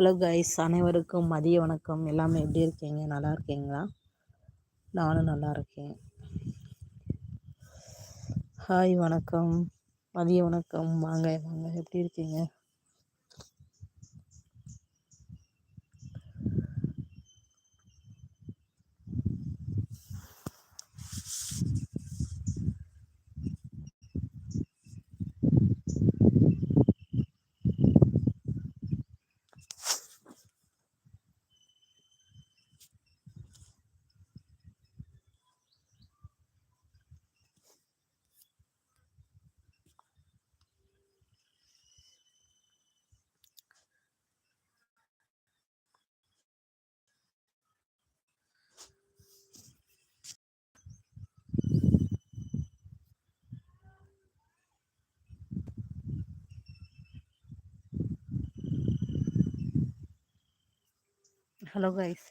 Hello guys அனைவருக்கும் மதிய வணக்கம். எல்லாமே எப்படி இருக்கீங்க? நல்லா இருக்கீங்களா? நானும் நல்லா இருக்கேன். ஹாய் வணக்கம். மதிய வணக்கம். வாங்க வாங்க. எப்படி இருக்கீங்க? ஹலோ கைஸ்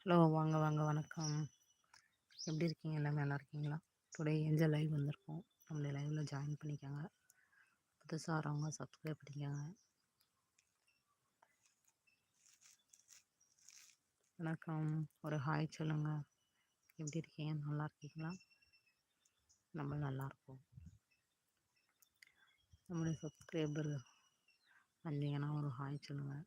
ஹலோ வாங்க வாங்க வணக்கம். எப்படி இருக்கீங்க? எல்லாமே நல்லா இருக்கீங்களா? டுடே ஏஞ்சல் லைவ் வந்திருக்கோம். நம்மளுடைய லைவில் ஜாயின் பண்ணிக்கோங்க. புதுசாக வரவங்க சப்ஸ்கிரைப் பண்ணிக்கோங்க. வணக்கம். ஒரு ஹாய் சொல்லுங்கள் எப்படி இருக்கீங்க? நல்லா இருக்கீங்களா? நம்ம நல்லாயிருக்கோம் நம்மளுடைய சப்ஸ்கிரைபர் வந்தீங்கன்னா ஒரு ஹாய் சொல்லுங்கள்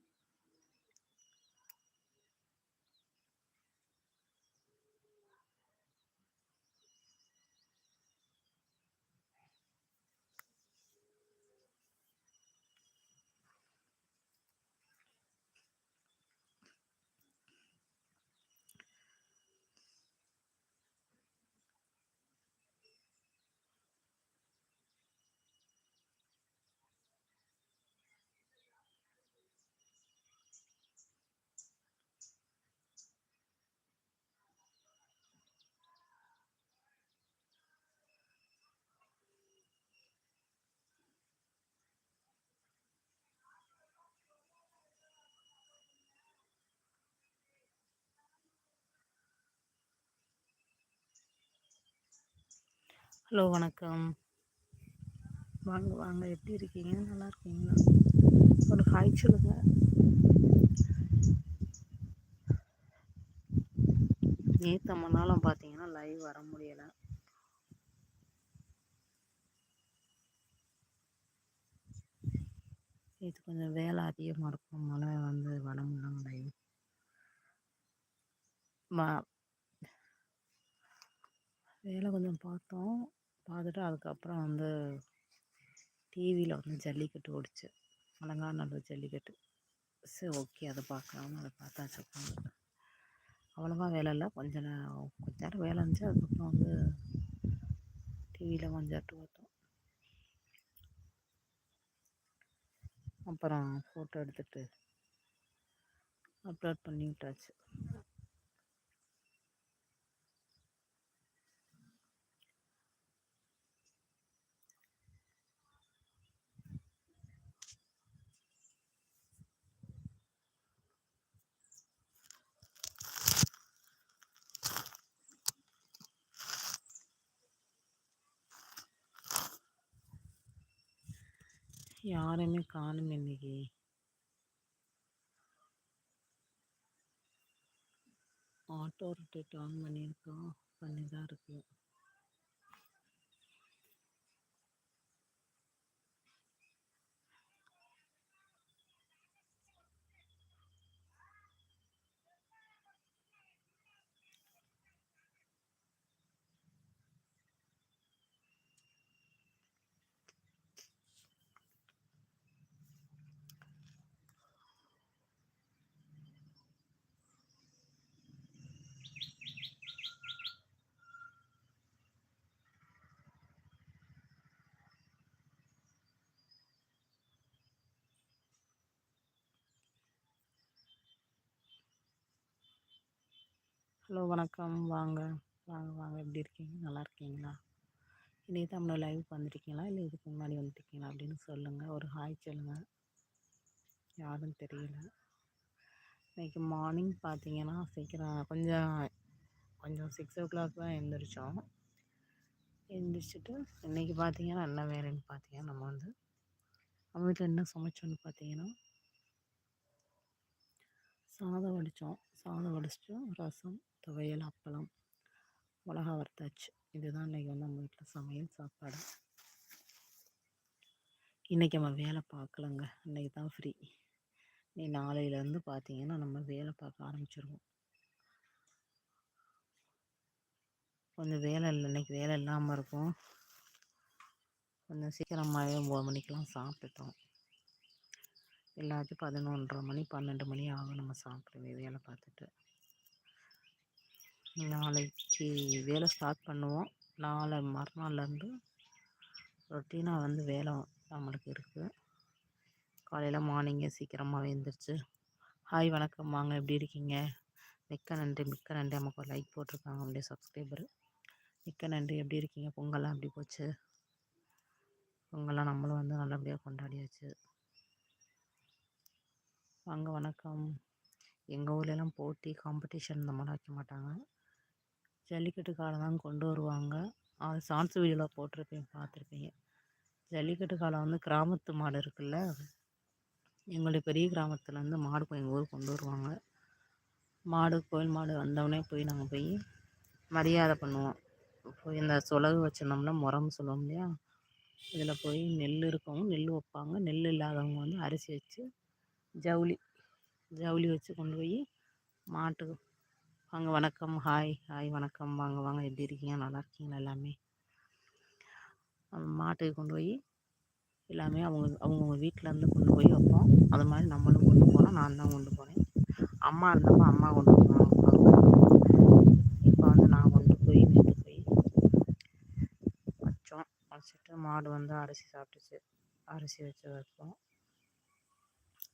ஹலோ வணக்கம். வாங்க வாங்க. எப்படி இருக்கீங்க? நல்லா இருக்கீங்களா? ஒரு ஹாய் சொல்லுங்க. நேற்று மணாலும் பார்த்தீங்கன்னா லைவ் வர முடியலை. இது கொஞ்சம் வேலை அதிகமாக இருக்கும் மழை வந்து வர முடியல. லைவ் வேலை கொஞ்சம் பார்த்தோம். பார்த்துட்டு அதுக்கப்புறம் வந்து டிவியில் வந்து ஜல்லிக்கட்டு ஓடிச்சு. அலங்காநல்லூர் ஜல்லிக்கட்டு. சரி ஓகே அதை பார்க்கலாம்னு அதை பார்த்தாச்சு உட்காந்து. அவ்வளோவா வேலை இல்லை. கொஞ்ச நேரம் கொஞ்ச நேரம் வேலை இருந்துச்சு. அதுக்கப்புறம் வந்து டிவியில் கொஞ்சம் பார்த்தோம். அப்புறம் ஃபோட்டோ எடுத்துகிட்டு அப்லோட் பண்ணி விட்டாச்சு. யாருமே காணும் இன்னைக்கு ஆட்டோ ரொட்டேட் ஆன் பண்ணியிருக்கோம் பண்ணி தான் இருக்கு. ஹலோ வணக்கம். வாங்க. வாங்க வாங்க. எப்படி இருக்கீங்க? நல்லா இருக்கீங்களா? இன்றைக்கி தான் நம்மளோட லைவ் வந்துருக்கீங்களா? இல்லை இதுக்கு முன்னாடி வந்துருக்கீங்களா? அப்படின்னு சொல்லுங்கள் ஒரு ஹாய் சொல்லுங்கள் யாரும் தெரியல. இன்றைக்கி மார்னிங் பார்த்தீங்கன்னா சீக்கிரம் கொஞ்சம் கொஞ்சம் சிக்ஸ் ஓ கிளாக் தான் எழுந்திரிச்சோம் எழுந்திரிச்சிட்டு இன்றைக்கி பார்த்தீங்கன்னா என்ன வேலைன்னு பார்த்தீங்கன்னா நம்ம வந்து நம்ம வீட்டில் என்ன சமைச்சோன்னு பார்த்தீங்கன்னா சாதம் வடித்தோம் சாதம் வடிச்சிட்டு ரசம் துவையல் அப்பளம் மிளகா வறுத்தாச்சு. இதுதான் இன்றைக்கி வந்து நம்ம வீட்டில் சமையல் சாப்பாடு. இன்றைக்கி நம்ம வேலை பார்க்கலங்க. இன்றைக்கி தான் ஃப்ரீ நீ நாளையிலேருந்து பார்த்தீங்கன்னா நம்ம வேலை பார்க்க ஆரம்பிச்சிருவோம். கொஞ்சம் வேலை இல்லை இன்றைக்கி வேலை இல்லாமல் இருக்கும். கொஞ்சம் சீக்கிரமாகவே ஒம்பது மணிக்கெலாம் சாப்பிட்டுட்டோம். எல்லாத்தையும் பதினொன்றரை மணி பன்னெண்டு மணி ஆகும் நம்ம சாப்பிடுவே வேலை பார்த்துட்டு. நாளைக்கு வேலை ஸ்டார்ட் பண்ணுவோம். நாளை மறுநாள்லேருந்து ரொட்டீனாக வந்து வேலை நம்மளுக்கு இருக்குது காலையில் மார்னிங்கே சீக்கிரமாக எழுந்திரிச்சு ஹாய் வணக்கம் வாங்க எப்படி இருக்கீங்க? மிக்க நன்றி மிக்க நன்றி. நமக்கு ஒரு லைக் போட்டிருக்காங்க அப்படியே சப்ஸ்கிரைபர் மிக்க நன்றி. எப்படி இருக்கீங்க? பொங்கல்லாம் எப்படி போச்சு? பொங்கல்லாம் நம்மளும் வந்து நல்லபடியாக கொண்டாடியாச்சு. வாங்க வணக்கம். எங்கள் ஊர்லலாம் போட்டி காம்படிஷன் இந்த மாதிரி வைக்க மாட்டாங்க. ஜல்லிக்கட்டு காலம் தான் கொண்டு வருவாங்க. அது சான்ஸ் வீடியோவில் போட்டிருப்பேன் பார்த்துருப்பீங்க. ஜல்லிக்கட்டு காலம் வந்து கிராமத்து மாடு இருக்குல்ல? எங்களுடைய பெரிய கிராமத்துலேருந்து மாடு போய் எங்கள் ஊருக்கு கொண்டு வருவாங்க. மாடு கோயில் மாடு வந்தவுடனே போய் நாங்கள் போய் மரியாதை பண்ணுவோம். போய் இந்த சொலகு வச்சுருந்தோம்னா முறம் சொல்லுவோம் இல்லையா? இதில் போய் நெல் இருக்கவும் நெல் வைப்பாங்க. நெல் இல்லாதவங்க வந்து அரிசி வச்சு ஜவுளி ஜவுளி வச்சு கொண்டு போய் மாட்டுக்கு வாங்க வணக்கம் ஹாய் ஹாய் வணக்கம் வாங்க வாங்க எப்படி இருக்கீங்க நல்லா இருக்கீங்களா எல்லாமே? மாட்டுக்கு கொண்டு போய் எல்லாமே அவங்க அவங்கவுங்க வீட்டிலேருந்து கொண்டு போய் வைப்போம். அது மாதிரி நம்மளும் கொண்டு போனால் நான் தான் கொண்டு போனேன். அம்மா இருந்தப்போ அம்மா கொண்டு போனாங்க இப்போ வந்து நான் கொண்டு போய் வீட்டு போய் வச்சோம். வச்சுட்டு மாடு வந்து அரிசி சாப்பிட்டுச்சு. அரிசி வச்சு வைப்போம்.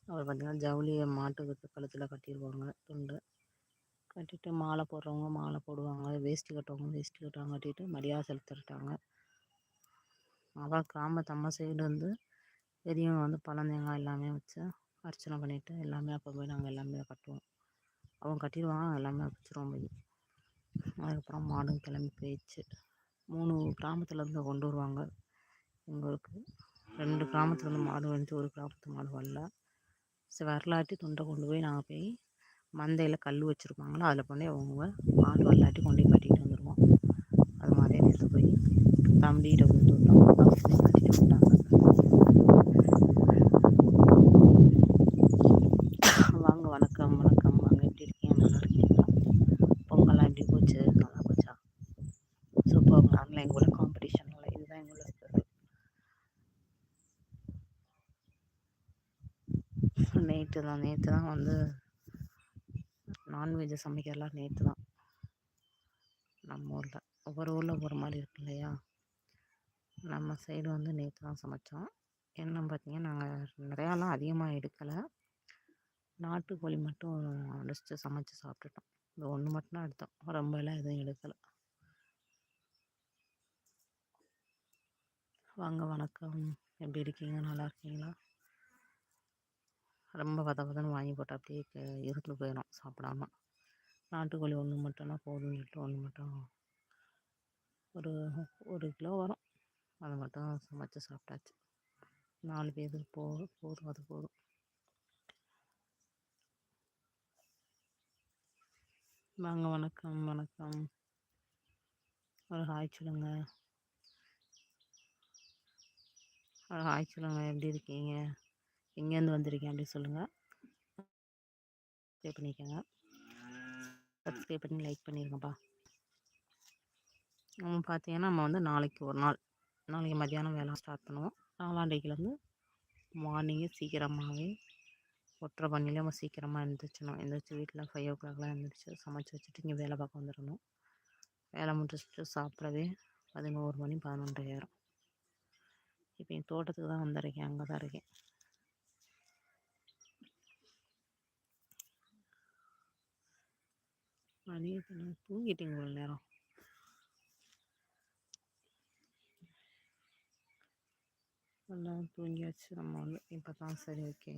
அப்புறம் பார்த்திங்கன்னா ஜவுளியை மாட்டுக்கு கழுத்தில் கட்டிடுவாங்க துண்டு. கட்டிட்டு மாலை போடுறவங்க மாலை போடுவாங்க. வேஷ்டி கட்டுறவங்க வேஷ்டி கட்டுவாங்க கட்டிட்டு மரியாதை செலுத்திட்டாங்க அதான் கிராமத்து அம்மா சைடு வந்து பெரியவங்க வந்து பழம் தேங்காய் எல்லாமே வச்சு அர்ச்சனை பண்ணிவிட்டு எல்லாமே அப்போ போய் நாங்கள் எல்லாமே கட்டுவோம். அவங்க கட்டிடுவாங்க எல்லாமே வச்சுருவோம் போய். அதுக்கப்புறம் மாடும் கிளம்பி போயிடுச்சு. மூணு கிராமத்துலேருந்து கொண்டு வருவாங்க எங்களுக்கு. ரெண்டு கிராமத்துலேருந்து மாடு வந்துட்டு ஒரு கிராமத்து மாடு வரல. வரலாட்டி துண்டை கொண்டு போய் நாங்கள் போய் மந்தையில் கல் வச்சுருப்பாங்களோ அதில் கொண்டு போய் அவங்க பால் வரலாட்டி கொண்டு போய் கட்டிகிட்டு வந்துடுவோம் அது மாதிரி நேற்று போய் தம்பிகிட்ட கொடுத்து விட்டோம். கட்டிட்டு விட்டாங்க வாங்க வணக்கம் வணக்கம் வாங்க எப்படி இருக்கீங்க நல்லா இருக்கீங்களா பொங்கல்லாம் எப்படி போச்சு நல்லா போச்சா சூப்பர் நாங்களும் எங்களோட காம்படிஷனில் இதுதான் எங்களோட ஸ்பெஷல் நேற்று தான் நேற்று தான் வந்து நான்வெஜ்ஜை சமைக்கிறலாம் நேற்று தான் நம்ம ஊரில் ஒவ்வொரு ஊரில் ஒவ்வொரு மாதிரி இருக்கு இல்லையா? நம்ம சைடு வந்து நேற்று தான் சமைச்சோம். என்ன பார்த்தீங்கன்னா நாங்கள் நிறையாலாம் அதிகமாக எடுக்கலை. நாட்டுக்கோழி மட்டும் அடிச்சு சமைச்சு சாப்பிட்டுட்டோம். இந்த ஒன்று மட்டும்தான் எடுத்தோம். ரொம்பலாம் எதுவும் எடுக்கலை. வாங்க வணக்கம். எப்படி இருக்கீங்க? நல்லா இருக்கீங்களா? ரொம்ப பத பதன்னு வாங்கி போட்டால் அப்படியே இருந்து போயிடும் சாப்பிடாம. நாட்டுக்கோழி ஒன்று மட்டும்னா போதும்னு சொல்லிட்டு ஒன்று மட்டும் ஒரு ஒரு கிலோ வரும். அதை மட்டும் சமைச்சு சாப்பிட்டாச்சு. நாலு பேருக்கு போதும் போதும் அது போதும். வாங்க வணக்கம் வணக்கம். ஒரு ஹாய் சொல்லுங்க. ஒரு ஹாய் சொல்லுங்க எப்படி இருக்கீங்க? எங்கேருந்து வந்திருக்கீங்க அப்படின்னு சொல்லுங்கள் சப்ஸ்கிரைப் பண்ணிக்கோங்க. சப்ஸ்கிரைப் பண்ணி லைக் பண்ணிடுங்கப்பா நம்ம பார்த்தீங்கன்னா நம்ம வந்து நாளைக்கு ஒரு நாள் நாளைக்கு மத்தியானம் வேலை ஸ்டார்ட் பண்ணுவோம். நாலாண்டைக்குலேருந்து மார்னிங்கே சீக்கிரமாகவே ஒற்றை பண்ணியில் நம்ம சீக்கிரமாக எழுந்திரிச்சிடணும் எழுந்திரிச்சி வீட்டில் ஃபைவ் ஓ கிளாக்லாம் எழுந்திரிச்சி சமைச்சி வச்சுட்டு இங்கே வேலை பார்க்க வந்துடணும். வேலை முடிச்சுட்டு சாப்பிடவே பதினோரு மணி பதினொன்றரை ஆயிரும். இப்போ என் தோட்டத்துக்கு தான் வந்திருக்கேன். அங்கே தான் இருக்கேன். மணி தூங்கிட்டீங்க இவ்வளோ நேரம். எல்லாம் தூங்கியாச்சு நம்ம வந்து இப்போ தான் சரி ஓகே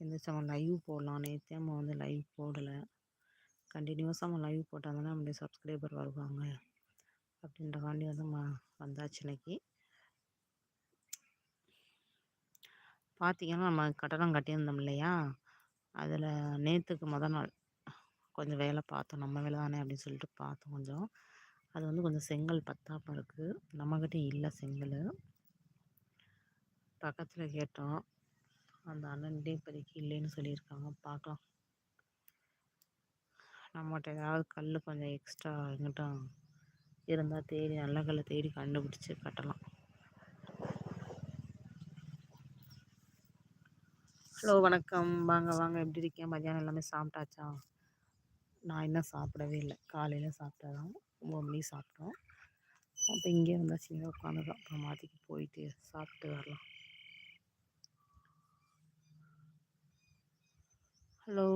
எந்திரிச்சு நம்ம லைவ் போடலாம். நேற்றே நம்ம வந்து லைவ் போடலை. கண்டினியூஸாக நம்ம லைவ் போட்டால் தானே நம்மளுடைய சப்ஸ்கிரைபர் வருவாங்க. அப்படின்றக்காண்டி வந்து ம வந்தாச்சு இன்னைக்கு. பார்த்தீங்கன்னா நம்ம கட்டணம் கட்டியிருந்தோம் இல்லையா? அதில் நேற்றுக்கு முத நாள் கொஞ்சம் வேலை பார்த்தோம் நம்ம வேலை தானே அப்படின்னு சொல்லிட்டு பார்த்தோம் கொஞ்சம். அது வந்து கொஞ்சம் செங்கல் பத்தாமல் இருக்குது நம்மக்கிட்ட இல்லை செங்கல். பக்கத்தில் கேட்டோம். அந்த அண்ணன்டே இப்போதைக்கு இல்லைன்னு சொல்லியிருக்காங்க. பார்க்கலாம். நம்மகிட்ட ஏதாவது கல் கொஞ்சம் எக்ஸ்ட்ரா எங்கிட்டும் இருந்தால் தேடி நல்ல கல்லை தேடி கண்டுபிடிச்சி கட்டலாம். ஹலோ வணக்கம். வாங்க வாங்க. எப்படி இருக்கேன் மதியானம் எல்லாமே சாப்பிட்டாச்சா? நான் இன்னும் சாப்பிடவே இல்லை. காலையில் சாப்பிட்டதான் ஒம்பது மணி சாப்பிட்டோம். அப்போ இங்கே வந்தால் சின்ன உட்காந்துதான் அப்புறம் மாற்றிக்கு போயிட்டு சாப்பிட்டு வரலாம். ஹலோ?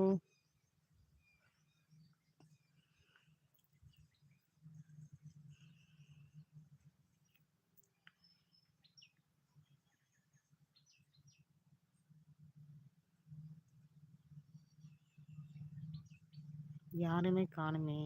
யாருமே காணுமே.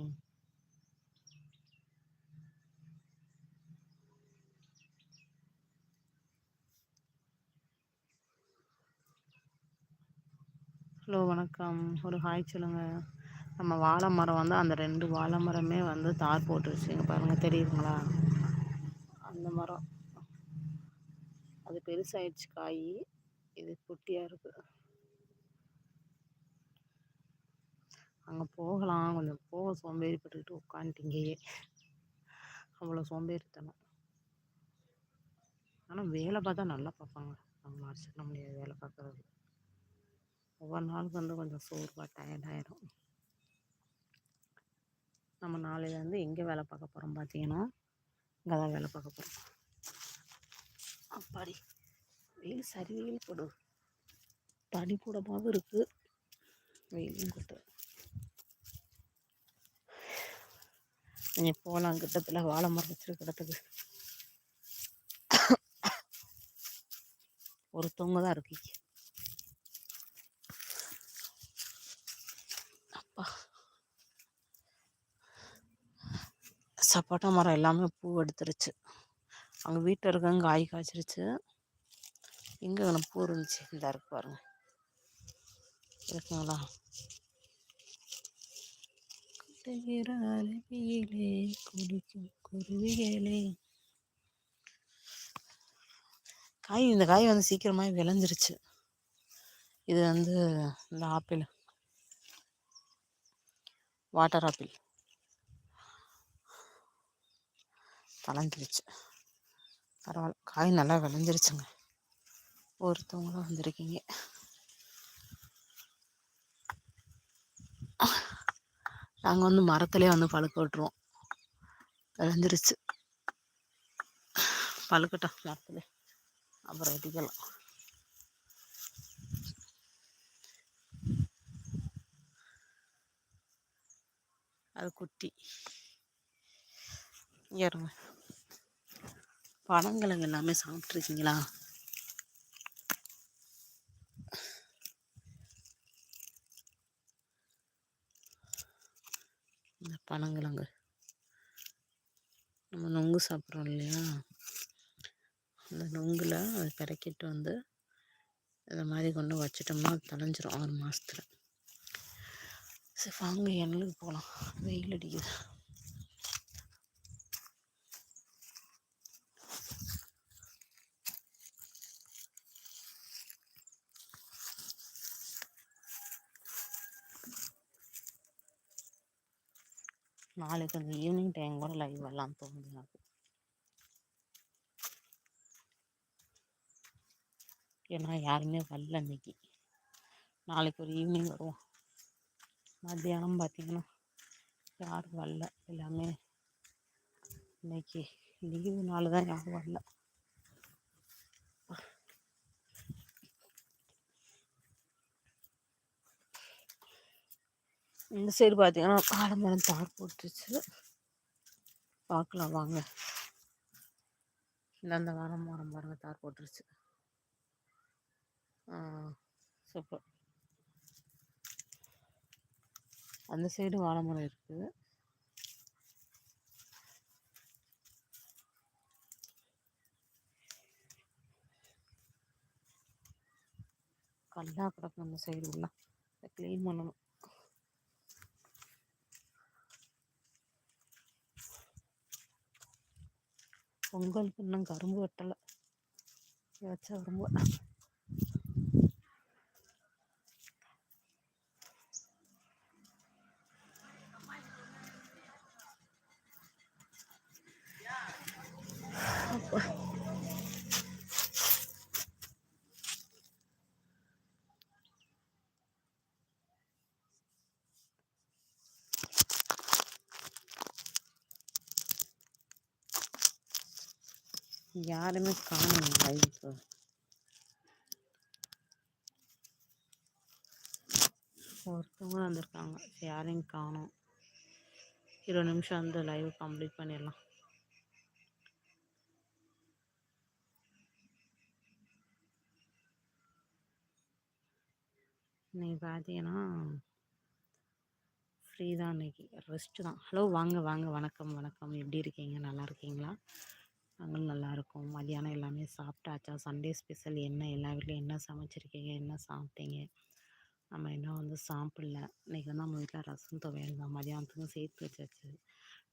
ஹலோ வணக்கம். ஒரு ஹாய் சொல்லுங்கள் நம்ம வாழை மரம் வந்து அந்த ரெண்டு வாழை மரமே வந்து தார் போட்டுருச்சுங்க. பாருங்கள் தெரியுதுங்களா? அந்த மரம். அது பெருசாகிடுச்சு காய். இது குட்டியாக இருக்குது அங்கே போகலாம். கொஞ்சம் போக சோம்பேறிப்பட்டுக்கிட்டு உட்காந்துட்டு இங்கேயே அவ்வளோ சோம்பேறித்தனம். ஆனால் வேலை பார்த்தா நல்லா பார்ப்பாங்க. அவங்க அடிச்சிட முடியாது வேலை பார்க்குறது. ஒவ்வொரு நாளுக்கு வந்து கொஞ்சம் சோர்வாக டயர்டாயிடும் நம்ம நாளையிலேருந்து எங்கே வேலை பார்க்க போகிறோம் பார்த்தீங்கன்னா இங்கே தான் வேலை பார்க்க போகிறோம் அப்பாடி வெயில் சரி வெயில் கொடு பனி கூடமாகவும் இருக்குது வெயிலும் கொட்டு நீங்கள் போகலாம் கிட்டத்தில் வாழை மரம் வச்சிருக்கிறதுக்கு ஒருத்தவங்க தான் இருக்கீங்க சப்போட்டா மரம் எல்லாமே பூ எடுத்துருச்சு. அங்கே வீட்டில் இருக்கவங்க காய் காய்ச்சிருச்சு. எங்கே பூ இருந்துச்சு. இந்த இருக்கு பாருங்க. இருக்குங்களா? அருவியிலே குடிக்கும் குருவிகளே காய் இந்த காய் வந்து சீக்கிரமாக விளைஞ்சிருச்சு இது வந்து இந்த ஆப்பிள் வாட்டர் ஆப்பிள் தளர்ந்துருச்சு பரவாயில்ல காய் நல்லா விளைஞ்சிருச்சுங்க ஒருத்தவங்களும் வந்திருக்கீங்க நாங்கள் வந்து மரத்துலேயே வந்து பழுக்க விட்டுருவோம். விளைஞ்சிருச்சு. பழுக்கட்டும் மரத்துல. அப்புறம் வெட்டிக்கலாம் அது குட்டி. இறங்க பழங்கிழங்கு எல்லாமே சாப்பிட்ருக்கீங்களா இந்த பனங்கிழங்கு. நம்ம நொங்கு சாப்பிட்றோம் இல்லையா? அந்த நொங்கில் அதை பிறக்கிட்டு வந்து இந்த மாதிரி கொண்டு வச்சிட்டோம்னா அது தொலைஞ்சிரும் ஆறு மாதத்துல சரி வாங்க எண்ணலுக்கு போகலாம் வெயில் அடிக்குது. நாளைக்கு அந்த ஈவினிங் டைம் கூட லைவ் வரலாம் தோணுது எனக்கு. ஏன்னா யாருமே வரல இன்னைக்கு. நாளைக்கு ஒரு ஈவினிங் வருவோம். மத்தியானம் பார்த்தீங்கன்னா யாரும் வரல. எல்லாமே இன்னைக்கு லீவுனால நாள் தான் யாரும் வரல. இந்த சைடு பார்த்தீங்கன்னா ஆலமரம் தார் போட்டுச்சு பார்க்கலாம் வாங்க. இந்த அந்த மரம் மரம் பாருங்க தார் போட்டுருச்சு. சூப்பர். அந்த சைடு வாழை மரம் இருக்குது கல்லா கிடக்கும் அந்த சைடு உள்ள. க்ளீன் பண்ணணும். பொங்கலுக்கு இன்னும் கரும்பு வெட்டலை. ஏதாச்சும் கரும்பு. யாருமே காணும் லைஃப் ஒருத்தவங்க வந்திருக்காங்க. யாரையும் காணும். இருபது நிமிஷம் வந்து லைவ் கம்ப்ளீட் பண்ணிடலாம். இன்னைக்கு பார்த்தீங்கன்னா ஃப்ரீ தான் இன்னைக்கு. ரெஸ்ட்டு தான். ஹலோ வாங்க வாங்க. வணக்கம் வணக்கம். எப்படி இருக்கீங்க? நல்லா இருக்கீங்களா? அங்கே நல்லாயிருக்கும். மதியானம் எல்லாமே சாப்பிட்டாச்சா? சண்டே ஸ்பெஷல் என்ன? எல்லா வீட்லையும் என்ன சமைச்சிருக்கீங்க? என்ன சாப்பிட்டீங்க? நம்ம இன்னும் வந்து சாப்பிடல. இன்றைக்கி வந்து நம்ம வீட்டில் ரசம் துவையல் தான். மதியானத்துக்கும் சேர்த்து வச்சாச்சு.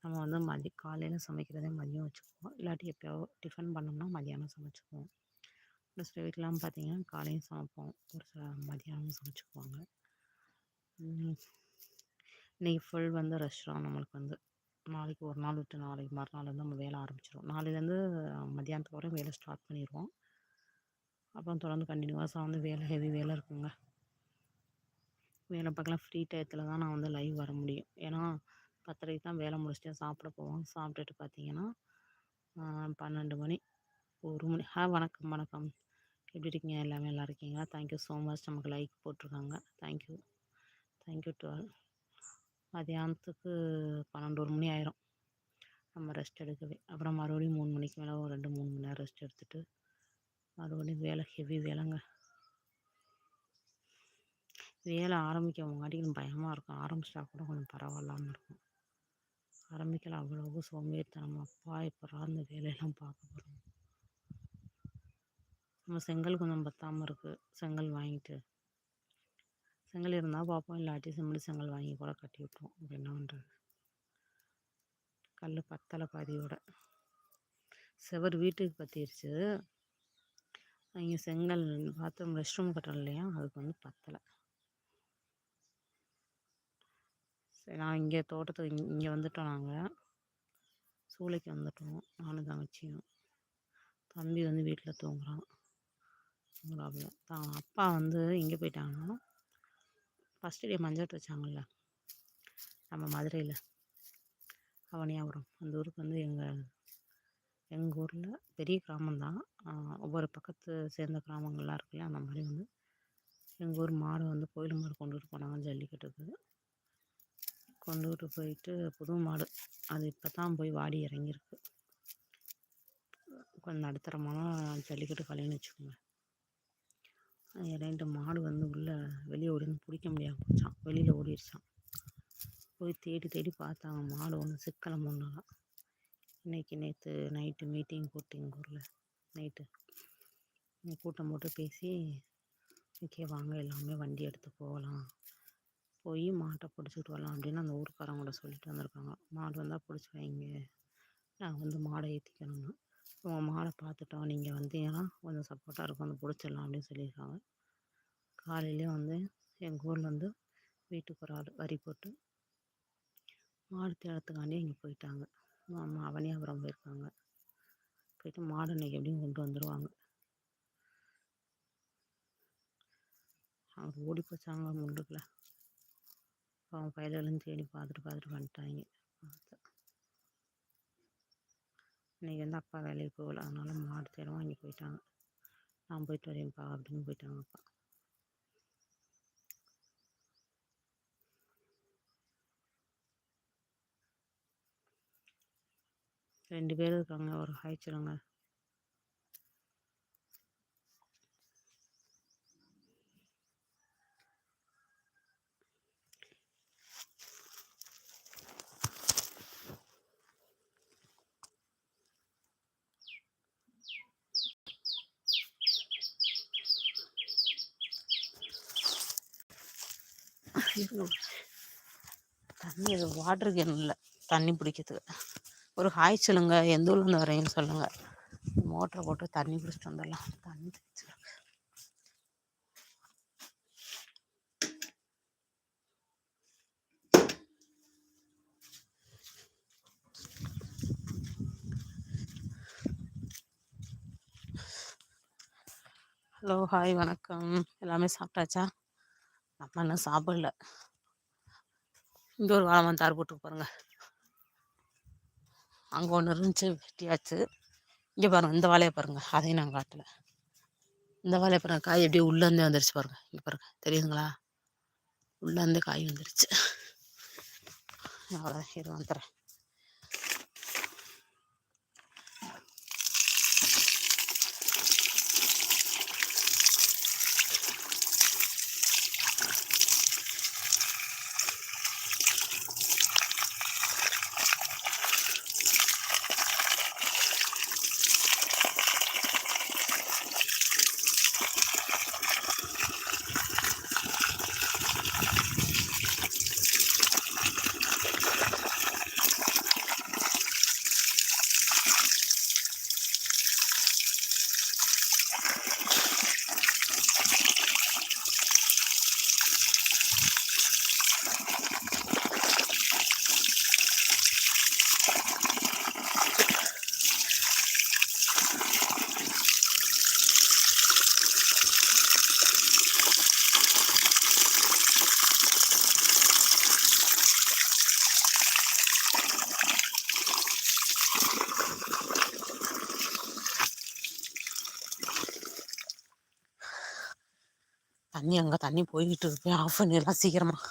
நம்ம வந்து மதிய காலையில் சமைக்கிறதே மதியம் வச்சுக்குவோம். இல்லாட்டி எப்போயோ டிஃபன் பண்ணோம்னா மதியானம் சமைச்சிக்குவோம். ஒரு சில வீட்டிலாம் பார்த்திங்கன்னா காலையும் சமைப்போம். ஒரு சில மதியானமும் சமைச்சிக்குவாங்க. இன்றைக்கி ஃபுல் வந்து ரெஸ்டாரண்ட் நம்மளுக்கு வந்து. நாளைக்கு ஒரு நாள் விட்டு நாளைக்கு மறுநாள் நம்ம வேலை ஆரம்பிச்சிடும் நாளையிலேருந்து மத்தியானத்துக்கு வரையும் வேலை ஸ்டார்ட் பண்ணிடுவோம் அப்புறம் தொடர்ந்து கண்டினியூவாக வந்து வேலை ஹெவி வேலை இருக்குங்க. வேலை பார்க்கலாம் ஃப்ரீ டயத்தில் தான் நான் வந்து லைவ் வர முடியும். ஏன்னா பத்தரைக்கு தான் வேலை முடிச்சுட்டு சாப்பிட போவோம். சாப்பிட்டுட்டு பார்த்தீங்கன்னா பன்னெண்டு மணி ஒரு மணி. ஹா வணக்கம் வணக்கம். எப்படி இருக்கீங்க? எல்லாமே நல்லா இருக்கீங்களா? தேங்க்யூ ஸோ மச் நமக்கு லைக் போட்டிருக்காங்க. Thank you thank you to all மதியானத்துக்கு பன்னெண்டு ஒரு மணி ஆயிரும். நம்ம ரெஸ்ட் எடுக்கவே. அப்புறம் மறுபடியும் மூணு மணிக்கு மேலே ஒரு ரெண்டு மூணு மணி நேரம் ரெஸ்ட் எடுத்துகிட்டு மறுபடியும் வேலை ஹெவி வேலைங்க. வேலை ஆரம்பிக்க முன்னாடி பயமாக இருக்கும். ஆரம்பிச்சிட்டா கூட கொஞ்சம் பரவாயில்லாமல் இருக்கும். ஆரம்பிக்கல அவ்வளவு சோம்பேறித்தனம். அப்பா இப்போ அந்த வேலையெல்லாம் பார்க்க போகிறோம் நம்ம செங்கல் கொஞ்சம் பத்தாமல் இருக்குது செங்கல் வாங்கிட்டு செங்கல் இருந்தால் பார்ப்போம் இல்லாட்டி சிமெண்ட் செங்கல் வாங்கி கூட கட்டி விட்ருவோம் அப்படி என்ன பண்ணுறது கல் பத்தலை பாதியோட. செவர் வீட்டுக்கு பற்றிடுச்சு இங்கே செங்கல் பாத்ரூம் ரெஸ்ட் ரூம் கட்டணும் இல்லையா? அதுக்கு வந்து பத்தலை. சரி நான் இங்கே தோட்டத்துக்கு இங்கே வந்துட்டோம் நாங்கள் சூளைக்கு வந்துட்டோம். நானும் தங்கச்சியும். தம்பி வந்து வீட்டில் தூங்குறான். தான் அப்பா வந்து இங்கே போயிட்டாங்கன்னா ஃபஸ்ட்டு டே மஞ்சள் வச்சாங்கல்ல நம்ம மதுரையில் அவனியாபுரம். அந்த ஊருக்கு வந்து எங்கள் எங்கள் ஊரில் பெரிய கிராமம்தான். ஒவ்வொரு பக்கத்து சேர்ந்த கிராமங்கள்லாம் இருக்குல்ல அந்த மாதிரி வந்து எங்கள் ஊர் மாடை வந்து கோயில் மாடு கொண்டுகிட்டு போனாங்க ஜல்லிக்கட்டுக்கு கொண்டுகிட்டு போயிட்டு புது மாடு அது இப்போ தான் போய் வாடி இறங்கியிருக்கு. கொஞ்சம் நடுத்தரமான ஜல்லிக்கட்டு கலைன்னு வச்சுக்கோங்க. ரெண்டு மாடு வந்து உள்ளே வெளியே ஓடி வந்து பிடிக்க முடியாமல் போச்சான் வெளியில் ஓடிடுச்சான் போய் தேடி தேடி பார்த்தாங்க மாடு ஒன்று சிக்கலை ஒன்றுலாம் இன்றைக்கி நேற்று நைட்டு மீட்டிங் போட்டு எங்கள் ஊரில். நைட்டு. கூட்டம் போட்டு பேசி ஓகே வாங்க எல்லாமே வண்டி எடுத்து போகலாம். போய் மாட்டை பிடிச்சிட்டு வரலாம் அப்படின்னு அந்த ஊருக்காரங்கூட சொல்லிட்டு வந்திருக்காங்க. மாடு வந்தால் பிடிச்சி வைங்க நாங்கள் வந்து மாடை ஏற்றிக்கணும்னு உங்கள் மாடை பார்த்துட்டோம் நீங்கள் வந்தீங்கன்னா கொஞ்சம் சப்போர்ட்டாக இருக்கும். வந்து பிடிச்சிடலாம் அப்படின்னு சொல்லியிருக்காங்க. காலையிலே வந்து எங்கள் ஊரில் வந்து வீட்டுக்கு ஒரு ஆள் வரி போட்டு மாடு தேடத்துக்காண்டி இங்கே போயிட்டாங்க. அவனியாபுரம் போயிருக்காங்க. போயிட்டு மாடு இன்றைக்கி எப்படியும் கொண்டு வந்துடுவாங்க அவங்க ஓடி போச்சாங்க முண்டுக்கில் அவங்க பயிலெல்லாம் தேடி பார்த்துட்டு பார்த்துட்டு வந்துட்டாங்க. இன்றைக்கி வந்து அப்பா வேலைக்கு போகல. அதனால் மாடு தேரம் வாங்கி போயிட்டாங்க. நான் போயிட்டு வரேன்ப்பா அப்படின்னு போயிட்டாங்க அப்பா. ரெண்டு பேர் இருக்காங்க. ஒரு ஹாய் சொல்லுங்கள் தண்ணி அது வாட்டர் கேன் இல்லை தண்ணி பிடிக்கிறதுக்கு. ஒரு ஹாய் சொல்லுங்க எந்த ஊர்லேருந்து வரீங்கன்னு சொல்லுங்க. மோட்டரை போட்டு தண்ணி பிடிச்சிட்டு வந்துடலாம். தண்ணி ஹலோ ஹாய் வணக்கம். எல்லாமே சாப்பிட்டாச்சா? நம்ம இன்னும் சாப்பிடல. இங்கே ஒரு வாழை தார் போட்டு பாருங்க. அங்கே ஒன்று இருந்துச்சு வெட்டியாச்சு. இங்கே பாருங்கள் இந்த வாழையை பாருங்கள் அதையும் நான் காட்டல. இந்த வாழையை பாருங்கள் காய் எப்படியே உள்ளேருந்தே வந்துருச்சு பாருங்கள் இங்கே பாருங்கள் தெரியுதுங்களா? உள்ளேருந்து காய் வந்துருச்சு. அவ்வளோதான் இது வந்துடுறேன் அங்கே தண்ணி போய்கிட்டு இருக்கு. ஆஃப் பண்ணிடலாம் சீக்கிரமாக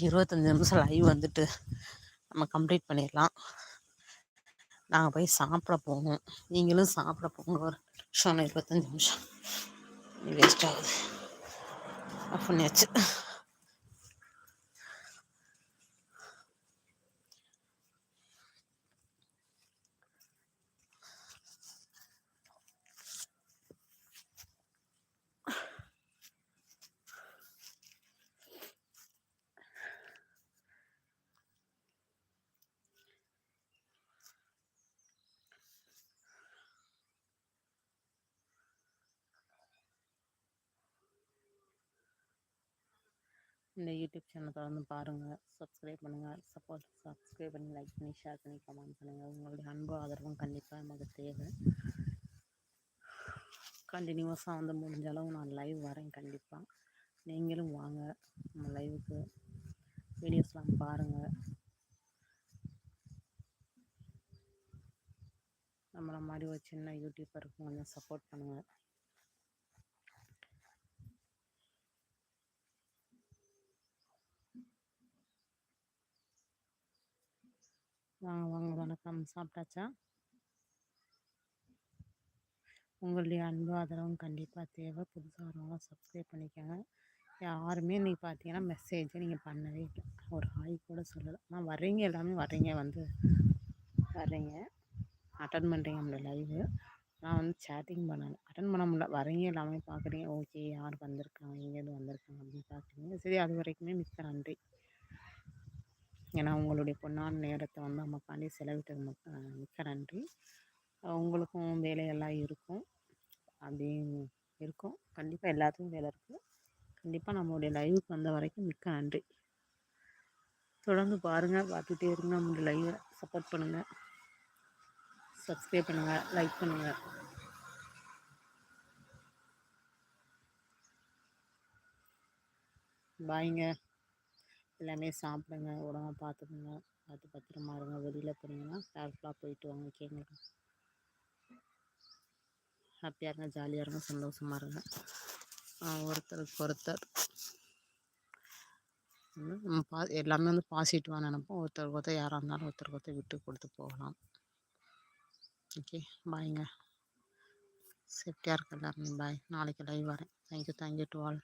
இருபத்தஞ்சி நிமிஷம் லைவ் வந்துட்டு நம்ம கம்ப்ளீட் பண்ணிடலாம். நாங்கள் போய் சாப்பிட போகணும். நீங்களும் சாப்பிட போங்க. ஒரு நிமிஷம் இருபத்தஞ்சி நிமிஷம். வேஸ்ட் ஆகுது. ஆஃப் பண்ணியாச்சு இந்த யூடியூப் சேனல் தொடர்ந்து பாருங்கள் சப்ஸ்கிரைப் பண்ணுங்கள் சப்போர்ட் சப்ஸ்கிரைப் பண்ணி லைக் பண்ணி ஷேர் பண்ணி கமெண்ட் பண்ணுங்கள் உங்களுடைய அன்பு ஆதரவும் கண்டிப்பாக நமக்கு தேவை. கண்டினியூஸாக வந்து முடிஞ்ச அளவு நான் லைவ் வரேன் கண்டிப்பாக நீங்களும் வாங்க. நம்ம லைவுக்கு வீடியோஸ்லாம் பாருங்கள் நம்மளை மாதிரி ஒரு சின்ன யூடியூப்பருக்கு கொஞ்சம் சப்போர்ட் பண்ணுங்கள் வாங்க வாங்க. வணக்கம். சாப்பிட்டாச்சா? உங்களுடைய அன்பு ஆதரவும் கண்டிப்பாக தேவை. புதுசாக வரவங்களாம் சப்ஸ்கிரைப் பண்ணிக்கோங்க. யாருமே இன்றைக்கி பார்த்தீங்கன்னா மெசேஜே நீங்கள் பண்ணவே இல்லை. ஒரு ஹாய் கூட சொல்லலை. ஆனால் வர்றீங்க எல்லாமே வர்றீங்க வந்து வர்றீங்க. அட்டன் பண்ணுறீங்க நம்மளோட லைவு நான் வந்து சேட்டிங் பண்ணலை. அட்டன் பண்ண முடியல. வரீங்க எல்லாமே பார்க்குறீங்க ஓகே யார் வந்திருக்காங்க? எங்கேருந்து வந்திருக்காங்க? அப்படின்னு பார்க்குறீங்க சரி அது வரைக்குமே மிக்க நன்றி. ஏன்னா உங்களுடைய பொன்னான நேரத்தை வந்து நமக்காண்டி செலவிட்டது மிக்க நன்றி. உங்களுக்கும் வேலையெல்லாம் இருக்கும். அப்படி இருக்கும். கண்டிப்பாக எல்லாத்துக்கும் வேலை இருக்குது கண்டிப்பாக நம்மளுடைய லைவுக்கு வந்த வரைக்கும் மிக்க நன்றி. தொடர்ந்து பாருங்கள் பார்த்துட்டே இருங்க. நம்மளுடைய லைவை சப்போர்ட் பண்ணுங்கள் சப்ஸ்கிரைப் பண்ணுங்கள் லைக் பண்ணுங்கள் பாய்ங்க எல்லாமே சாப்பிடுங்க உடம்ப பார்த்துக்குங்க. பார்த்து பத்திரமா இருங்க. வெளியில் போனீங்கன்னா கேர்ஃபுல்லாக போயிட்டு வாங்க. ஓகேங்களா ஹாப்பியாக இருங்க. ஜாலியாக இருங்க. சந்தோஷமாக இருங்க. ஒருத்தருக்கு ஒருத்தர் நம்ம பா எல்லாமே வந்து பாசிட்டிவாக நினைப்போம். ஒருத்தருக்கு ஒருத்தர் யாராக இருந்தாலும் ஒருத்தருக்கு ஒருத்தர் விட்டு கொடுத்து போகலாம். ஓகே பாய்ங்க சேஃப்டியாக இருக்கு எல்லாருமே. பாய் நாளைக்கு லைவ் வரேன். Thank you thank you to all